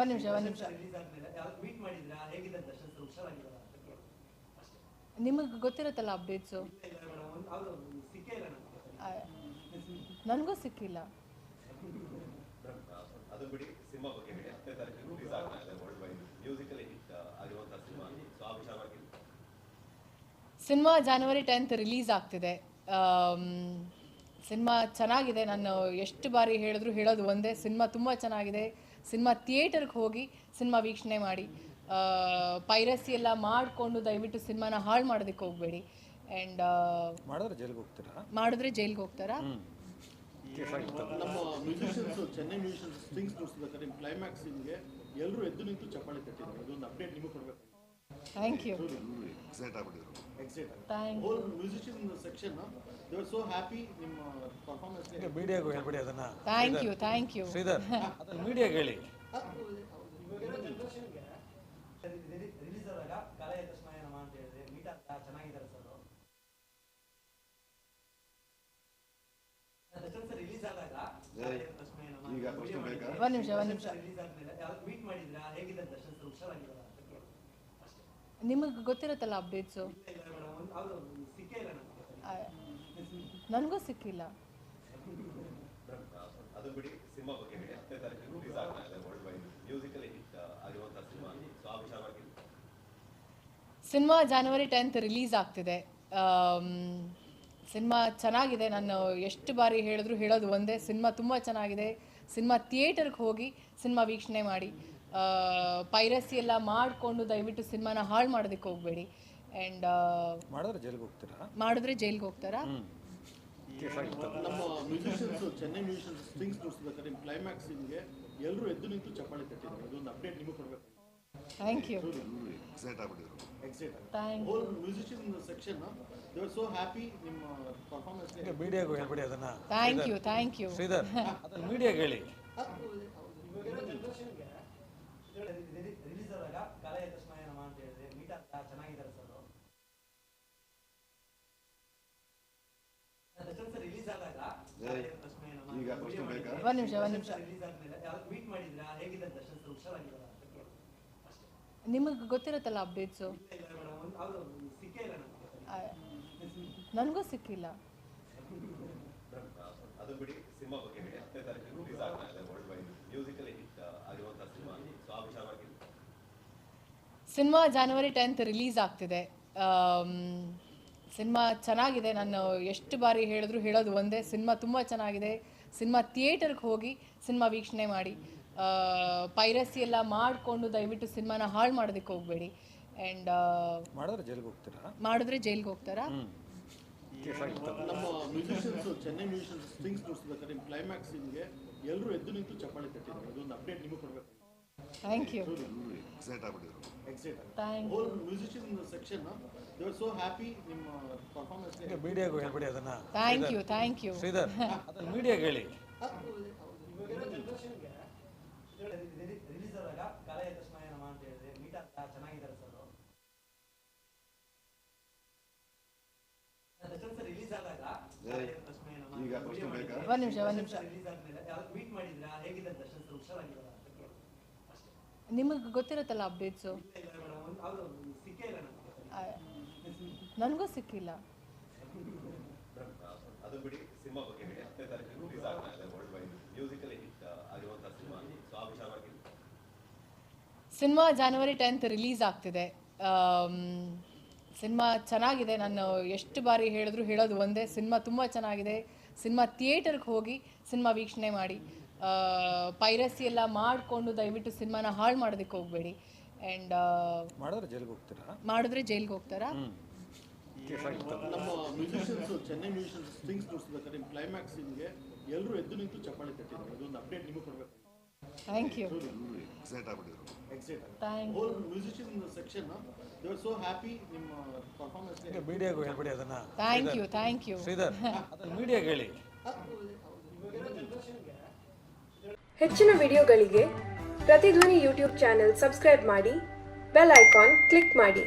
ಒಂದ್ ನಿಮಿಷ ಒಂದು ನಿಮಿಷ ನಿಮಗೆ ಗೊತ್ತಿರುತ್ತಲ್ಲ ಅಪ್ಡೇಟ್ಸು ನನಗೂ ಸಿಕ್ಕಿಲ್ಲ. ಅದು ಬಿಡಿ ಸಿನಿಮಾ ಬಗ್ಗೆ ಹೇಳಿ. ಹತ್ತನೇ ತಾರೀಕು ರಿಲೀಸ್ ಆಗ್ತಾ ಇದೆ ವರ್ಲ್ಡ್ ವೈಡ್ ಮ್ಯೂಸಿಕಲಿ ಹಿಟ್ ಆಗಿರುವಂತಹ ಸಿನಿಮಾ. ಸೊ ಆ ವಿಚಾರವಾಗಿ ಸಿನಿಮಾ ಜಾನ್ವರಿ ಟೆಂತ್ ರಿಲೀಸ್ ಆಗ್ತಿದೆ. ಸಿನಿಮಾ ಚೆನ್ನಾಗಿದೆ. ನಾನು ಎಷ್ಟು ಬಾರಿ ಹೇಳಿದ್ರು ಹೇಳೋದು ಒಂದೇ ಸಿನಿಮಾ ತುಂಬ ಚೆನ್ನಾಗಿದೆ. ಸಿನಿಮಾ ಥಿಯೇಟರ್ಗೆ ಹೋಗಿ ಸಿನಿಮಾ ವೀಕ್ಷಣೆ ಮಾಡಿ. ಪೈರಸಿ ಎಲ್ಲ ಮಾಡಿಕೊಂಡು ದಯವಿಟ್ಟು ಸಿನಿಮಾನ ಹಾಳು ಮಾಡೋದಕ್ಕೆ ಹೋಗಬೇಡಿ. ಆ್ಯಂಡ್ ಮಾಡಿದ್ರೆ ಜೈಲಿಗೆ ಹೋಗ್ತೀರಾ? ಮಾಡಿದ್ರೆ ಜೈಲಿಗೆ ಹೋಗ್ತಾರಾ? ನಮ್ಮ ಮ್ಯೂಸಿಷಿಯನ್ಸ್ ಚೆನ್ನೈ ಮ್ಯೂಸಿಷಿಯನ್ಸ್ ಸ್ಟ್ರಿಂಗ್ಸ್ ನುಡಿಸ್ಬೇಕಾದ್ರೆ ನಿಮ್ಮ ಕ್ಲೈಮ್ಯಾಕ್ಸ್ ನಿಮಗೆ ಎಲ್ಲರೂ ಎದ್ದು ನಿಂತು ಚಪ್ಪಾಳೆ ತಟ್ಟಿದ್ರು ಅದೊಂದು ಅಪ್ಡೇಟ್ ನಿಮಗೆ ಕೊಡಬೇಕು. Thank you excite ಆಗ್ಬಿಟ್ಟಿದ್ರು. Excite thank you whole musician section they are so happy ನಿಮ್ಮ ಪರ್ಫಾರ್ಮೆನ್ಸ್ಗೆ ಮೀಡಿಯಾಗೂ ಹೇಳ್ಬಿಡಿ ಅದನ್ನ. Thank you thank you Sridhar ಅದನ್ನ ಮೀಡಿಯಾಗೆ ಹೇಳಿ? ಒಂದ್ ನಿಮಿಷ ಒಂದ್ ನಿಮಿಷ. ಮೀಟ್ ಮಾಡಿದ್ರಾ ಹೇಗಿದೆ ದರ್ಶನ್ ಸರ್ ಹುಷಾರಾಗಿದ್ದಾರಾ ನಿಮಗೆ ಗೊತ್ತಿರುತ್ತಲ್ಲ ಅಪ್ಡೇಟ್ಸು ನನಗೂ ಸಿಕ್ಕಿಲ್ಲ. ಅದು ಬಿಡಿ ಸಿನಿಮಾ ಬಗ್ಗೆ ಹೇಳಿ. ಹತ್ತನೇ ತಾರೀಕು ರಿಲೀಸ್ ಆಗ್ತಾ ಇದೆ ವರ್ಲ್ಡ್ ವೈಡ್ ಮ್ಯೂಸಿಕಲಿ ಹಿಟ್ ಆಗಿರುವಂತಹ ಸಿನಿಮಾ. ಸೊ ಆ ವಿಚಾರವಾಗಿ ಸಿನಿಮಾ ಜಾನ್ವರಿ ಟೆಂತ್ ರಿಲೀಸ್ ಆಗ್ತಿದೆ. ಸಿನಿಮಾ ಚೆನ್ನಾಗಿದೆ. ನಾನು ಎಷ್ಟು ಬಾರಿ ಹೇಳಿದ್ರು ಹೇಳೋದು ಒಂದೇ. ಸಿನಿಮಾ ತುಂಬ ಚೆನ್ನಾಗಿದೆ. ಸಿನಿಮಾ ಥಿಯೇಟರ್ಗೆ ಹೋಗಿ ಸಿನಿಮಾ ವೀಕ್ಷಣೆ ಮಾಡಿ. ಪೈರಸಿ ಎಲ್ಲ ಮಾಡಿಕೊಂಡು ದಯವಿಟ್ಟು ಸಿನಿಮಾನ ಹಾಳು ಮಾಡೋದಕ್ಕೆ ಹೋಗಬೇಡಿ. ಆ್ಯಂಡ್ ಮಾಡಿದ್ರೆ ಜೈಲಿಗೆ ಹೋಗ್ತೀರಾ? ಮಾಡಿದ್ರೆ ಜೈಲಿಗೆ ಹೋಗ್ತಾರಾ? ನಮ್ಮ ಮ್ಯೂಸಿಷಿಯನ್ಸ್ ಚೆನ್ನೈ ಮ್ಯೂಸಿಷಿಯನ್ಸ್ ಸ್ಟ್ರಿಂಗ್ಸ್ ನುಡಿಸ್ಬೇಕಾದ್ರೆ ನಿಮ್ಮ ಕ್ಲೈಮ್ಯಾಕ್ಸ್ ನಿಮಗೆ ಎಲ್ಲರೂ ಎದ್ದು ನಿಂತು ಚಪ್ಪಾಳೆ ತಟ್ಟಿದ್ರು ಅದೊಂದು ಅಪ್ಡೇಟ್ ನಿಮಗೆ ಕೊಡಬೇಕು. Thank you excite ಆಗ್ಬಿಟ್ಟಿದ್ರು. Excite thank you whole musician section they are so happy ನಿಮ್ಮ ಪರ್ಫಾರ್ಮೆನ್ಸ್ ಮೀಡಿಯಾಗೂ ಹೇಳ್ಬಿಡಿ ಅದನ್ನ. Thank you thank you Sridhar ಅದನ್ನ ಮೀಡಿಯಾಗೆ ಹೇಳಿ. ಈಗ ಪ್ರಶ್ನೆ ಬೇಕಾ? ಒಂದ್ ನಿಮಿಷ ಒಂದ್ ನಿಮಿಷ. ರಿಲೀಸ್ ಆದ್ಮೇಲೆ ಯಾರು ಮೀಟ್ ಮಾಡಿದ್ರಾ ಹೇಗಿದೆ ದರ್ಶನ್ ಸರ್ ಹುಷಾರಾಗಿದ್ದಾರಾ ಅಂತ ಕೇಳಿ ಅಷ್ಟೇ ನಿಮಗೆ ಗೊತ್ತಿರುತ್ತಲ್ಲ ಅಪ್ಡೇಟ್ಸು ನನಗೂ ಸಿಕ್ಕಿಲ್ಲ. ಅದು ಬಿಡಿ ಸಿನಿಮಾ ಬಗ್ಗೆ ಹೇಳಿ. ಹತ್ತನೇ ತಾರೀಕು ರಿಲೀಸ್ ಆಗ್ತಾ ಇದೆ ವರ್ಲ್ಡ್ ವೈಡ್ ಮ್ಯೂಸಿಕಲಿ ಹಿಟ್ ಆಗಿರುವಂತಹ ಸಿನಿಮಾ. ಸೊ ಆ ವಿಚಾರವಾಗಿ ಸಿನಿಮಾ ಜಾನ್ವರಿ ಟೆಂತ್ ರಿಲೀಸ್ ಆಗ್ತಿದೆ. ಸಿನಿಮಾ ಚೆನ್ನಾಗಿದೆ. ನಾನು ಎಷ್ಟು ಬಾರಿ ಹೇಳಿದ್ರು ಹೇಳೋದು ಒಂದೇ. ಸಿನಿಮಾ ತುಂಬ ಚೆನ್ನಾಗಿದೆ. ಸಿನಿಮಾ ಥಿಯೇಟರ್ಗೆ ಹೋಗಿ ಸಿನಿಮಾ ವೀಕ್ಷಣೆ ಮಾಡಿ. ಪೈರಸಿ ಎಲ್ಲ ಮಾಡಿಕೊಂಡು ದಯವಿಟ್ಟು ಸಿನಿಮಾನ ಹಾಳು ಮಾಡೋದಕ್ಕೆ ಹೋಗಬೇಡಿ. ಆ್ಯಂಡ್ ಮಾಡಿದ್ರೆ ಜೈಲಿಗೆ ಹೋಗ್ತೀರಾ? ಮಾಡಿದ್ರೆ ಜೈಲಿಗೆ ಹೋಗ್ತಾರಾ? ನಮ್ಮ ಮ್ಯೂಸಿಷಿಯನ್ಸ್ ಚೆನ್ನೈ ಮ್ಯೂಸಿಷಿಯನ್ಸ್ ಸ್ಟ್ರಿಂಗ್ಸ್ ನುಡಿಸ್ಬೇಕಾದ್ರೆ ನಿಮ್ಮ ಕ್ಲೈಮ್ಯಾಕ್ಸ್ ನಿಮಗೆ ಎಲ್ಲರೂ ಎದ್ದು ನಿಂತು ಚಪ್ಪಾಳೆ ತಟ್ಟಿದ್ರು ಇದೊಂದು ಅಪ್ಡೇಟ್ ನಿಮಗೆ ಕೊಡಬೇಕು. Thank you excite ಆಗ್ಬಿಟ್ಟಿದ್ರು. Excite thank you whole musician section they are so happy ನಿಮ್ಮ ಪರ್ಫಾರ್ಮೆನ್ಸ್ಗೆ ಮೀಡಿಯಾಗೂ ಹೇಳ್ಬಿಡಿ ಅದನ್ನ. Thank you thank you Sridhar ಅದನ್ನ ಮೀಡಿಯಾಗೆ ಹೇಳಿ ರಿಲೀಸ್ ಆದಾಗ ಕಲೆಯ ತಸ್ಮಯ ನಮ ಅಂತ ಹೇಳಿದ್ರೆ ಮೀಟ್ ಆಗ್ತಾ ಚೆನ್ನಾಗಿದ್ದಾರೆ ಸರ್ ದರ್ಶನ್ ಸರ್ ರಿಲೀಸ್ ಆದಾಗ ಕಲೆಯ ತಸ್ಮಯ ನಮ ಈಗ ಪ್ರಶ್ನೆ ಬೇಕಾ? ಒಂದು ನಿಮಿಷ ಒಂದು ನಿಮಿಷ ಮೀಟ್ ಮಾಡಿದ್ರಾ ಹೇಗಿದೆ ದರ್ಶನ್ ನಿಮಗೆ ಗೊತ್ತಿರುತ್ತಲ್ಲ ಅಪ್ಡೇಟ್ಸು ನನಗೂ ಸಿಕ್ಕಿಲ್ಲ. ಅದು ಬಿಡಿ ಸಿನಿಮಾ ಬಗ್ಗೆ ಹೇಳಿ. ಹತ್ತನೇ ತಾರೀಕು ರಿಲೀಸ್ ಆಗ್ತಾ ಇದೆ world wide musical hit cinema. So ಆ ವಿಚಾರವಾಗಿ ಸಿನಿಮಾ ಜಾನ್ವರಿ ಟೆಂತ್ ರಿಲೀಸ್ ಆಗ್ತಿದೆ. ಸಿನಿಮಾ ಚೆನ್ನಾಗಿದೆ. ನಾನು ಎಷ್ಟು ಬಾರಿ ಹೇಳಿದ್ರು ಹೇಳೋದು ಒಂದೇ ಸಿನಿಮಾ ತುಂಬ ಚೆನ್ನಾಗಿದೆ. ಸಿನಿಮಾ ಥಿಯೇಟರ್ಗೆ ಹೋಗಿ ಸಿನಿಮಾ ವೀಕ್ಷಣೆ ಮಾಡಿ. ಪೈರಸಿ ಎಲ್ಲ ಮಾಡಿಕೊಂಡು ದಯವಿಟ್ಟು ಸಿನಿಮಾನ ಹಾಳು ಮಾಡೋದಕ್ಕೆ ಹೋಗಬೇಡಿ. ಆ್ಯಂಡ್ ಮಾಡಿದ್ರೆ ಜೈಲಿಗೆ ಹೋಗ್ತೀರಾ? ಮಾಡಿದ್ರೆ ಜೈಲಿಗೆ ಹೋಗ್ತಾರಾ? ನಮ್ಮ ಮ್ಯೂಸಿಷಿಯನ್ಸ್ ಚೆನ್ನೈ ಮ್ಯೂಸಿಷಿಯನ್ಸ್ ಸ್ಟ್ರಿಂಗ್ಸ್ ನುಡಿಸ್ಬೇಕಾದ್ರೆ ನಿಮ್ಮ ಕ್ಲೈಮ್ಯಾಕ್ಸ್ ನಿಮಗೆ ಎಲ್ಲರೂ ಎದ್ದು ನಿಂತು ಚಪ್ಪಾಳೆ ತಟ್ಟಿದ್ರು ಇದೊಂದು ಅಪ್ಡೇಟ್ ನಿಮಗೆ ಕೊಡಬೇಕು. Thank you excite ಆಗ್ಬಿಟ್ಟಿದ್ರು excite thank you whole musician section they are so happy ನಿಮ್ಮ ಪರ್ಫಾರ್ಮೆನ್ಸ್ಗೆ ಮೀಡಿಯಾಗೂ ಹೇಳ್ಬಿಡಿ ಅದನ್ನ. Thank you thank you Sridhar ಅದನ್ನ ಮೀಡಿಯಾಗೆ ಹೇಳಿ. ಹೆಚ್ಚಿನ ವಿಡಿಯೋಗಳಿಗೆ ಪ್ರತಿಧ್ವನಿ ಯೂಟ್ಯೂಬ್ ಚಾನೆಲ್ ಸಬ್ಸ್ಕ್ರೈಬ್ ಮಾಡಿ ಬೆಲ್ ಐಕಾನ್ ಕ್ಲಿಕ್ ಮಾಡಿ.